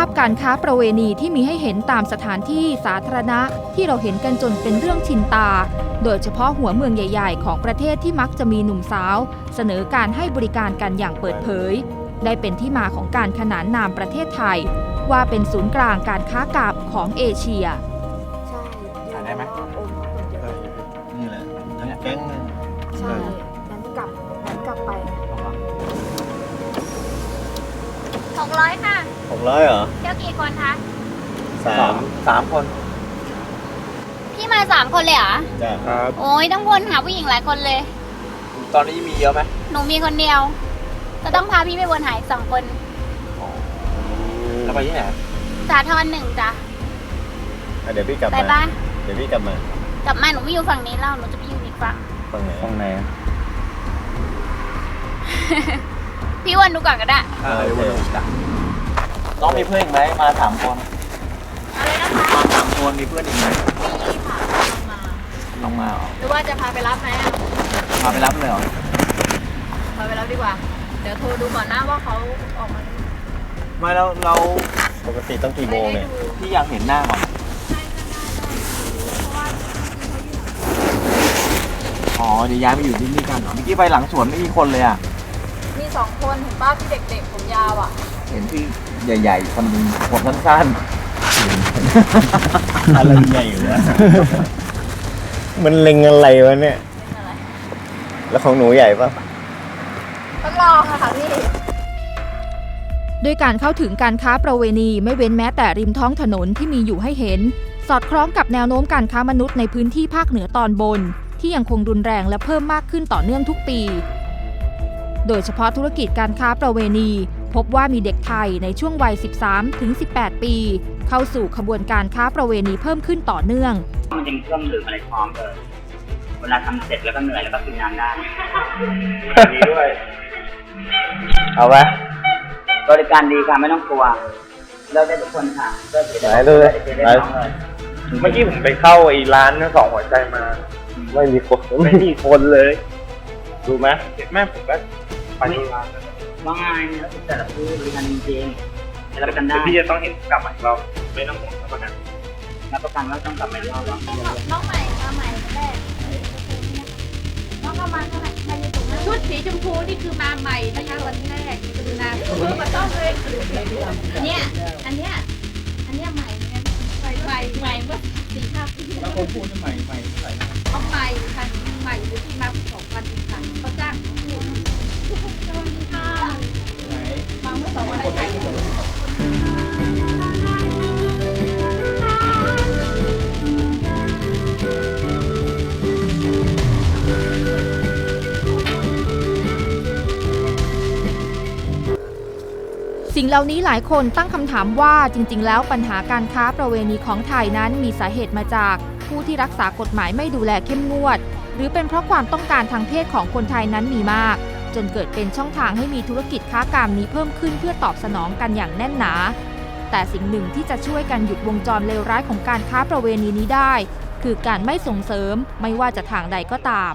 าพการค้าประเวณีที่มีให้เห็นตามสถานที่สาธารณะที่เราเห็นกันจนเป็นเรื่องชินตา โดยเฉพาะหัวเมืองใหญ่ ๆ ของประเทศที่มักจะมีหนุ่มสาว เสนอการให้บริการกันอย่างเปิดเผย ได้เป็นที่มาของการขนานนามประเทศไทย ว่าเป็นศูนย์กลางการค้ากาบของเอเชีย ใช่ถ่ายได้ไหมองค์พระคนเยอะนี่แหละทั้งแก๊งเลยใช่ กร้อยค่ะ หกร้อยเหรอเที่ยวกี่คนคะ สาสามมสามคนพี่มาสามคนเลยเหรอ จ้ะครับ โอ้ยต้องวนหาผู้หญิงหลายคนเลย ตอนนี้มีเยอะไหมหนูมีคนเดียว จะต้องพาพี่ไปวนหาอีกสองคน เราไปที่ไหนสาทรหนึ่งจ้ะ อะเดี๋ยวพี่กลับไปมาปะเดี๋ยวพี่กลับมากลับมาหนูไม่อยู่ฝั่งนี้แล้วหนูจะไปอยู่อีกฝั่งฝั่งไหนห้องไหน พี่วนดูก่อนก็ได้อ่าเดี๋ยววนจ้ะน้องมีเพื่อนอีกไหมมาสามคนอะไรนะคะมาสามคนมีเพื่อนอีกไหมพี่ค่ะมาน้องมาเหรอหรือว่าจะพาไปรับไหมอะมาไปรับเลยเหรอพาไปรับดีกว่า เดี๋ยวโทรดูก่อนนะว่าเขาออกมาไม่แล้วเราปกติต้องกี่โมงเนี่ย พี่อยากเห็นหน้าก่อนอ๋อเดี๋ยวย้ายมาอยู่ที่นี่กันเหรอเมื่อกี้ไปหลังสวนไม่มีคนเลยอะ มีสองคนเห็นป้าที่เด็กๆผมยาวอะ เห็นพี่ใหญ่ๆคนหนึงผมสั้นอะไรใหญ่อยู่นะมันเล็งอะไรวะเนี่ย แล้วของหนูใหญ่ปะต้องรอค่ะพี่ด้วยการเข้าถึงการค้าประเวณีไม่เว้นแม้แต่ริมท้องถนนที่มีอยู่ให้เห็น สอดคล้องกับแนวโน้มการค้ามนุษย์ในพื้นที่ภาคเหนือตอนบน ที่ยังคงรุนแรงและเพิ่มมากขึ้นต่อเนื่องทุกปี โดยเฉพาะธุรกิจการค้าประเวณี พบว่ามีเด็กไทยในช่วงวัย 13ถึง18 ปี เข้าสู่ขบวนการค้าประเวณีเพิ่มขึ้นต่อเนื่อง มันจะมีเครื่องดื่มอะไรพร้อมเลยเวลาทำเสร็จแล้วก็เหนื่อยแล้วก็กินน้ำได้ดีด้วยๆเอาไหมบริการดีค่ะไม่ต้องกลัวเลิกได้ทุกคนค่ะเลิกไหนเลยได้ไหนน้องเลยเมื่อกี้ผมไปเข้าไอ้ร้านสองหัวใจมา ไม่มีคน ไม่มีคนเลย ดูไหมแม่ผมก็ไปที่ร้านนั้นว่าไงแล้วแต่ละผู้บริการจริงๆรับประกันได้พี่จะต้องเห็นกลับมาอีกรอบไม่ต้องห่วงรับประกันรับประกันว่าต้องกลับมาอีกรอบหรอกน้องใหม่มาใหม่แรกน้องเข้ามาเท่าไหร่ใครมีถุงนะชุดสีชมพูนี่คือมาใหม่นะคะวันแรกกรุณาเพิ่มมาต้องเลยอันเนี้ยอันเนี้ยอันเนี้ยใหม่เหมือนกันใหม่ใหม่ใหม่เมื่อสี่ห้าปีที่แล้วคนพูดใหม่ใหม่เท่าไหร่เอาใหม่ค่ะใหม่อยู่ที่มาสอ สิ่งเหล่านี้หลายคนตั้งคำถามว่าจริง ๆ แล้วปัญหาการค้าประเวณีของไทยนั้นมีสาเหตุมาจากผู้ที่รักษากฎหมายไม่ดูแลเข้มงวด หรือเป็นเพราะความต้องการทางเพศของคนไทยนั้นมีมาก จนเกิดเป็นช่องทางให้มีธุรกิจค้ากามนี้เพิ่มขึ้นเพื่อตอบสนองกันอย่างแน่นหนา แต่สิ่งหนึ่งที่จะช่วยกันหยุดวงจรเลวร้ายของการค้าประเวณีนี้ได้ คือการไม่ส่งเสริมไม่ว่าจะทางใดก็ตาม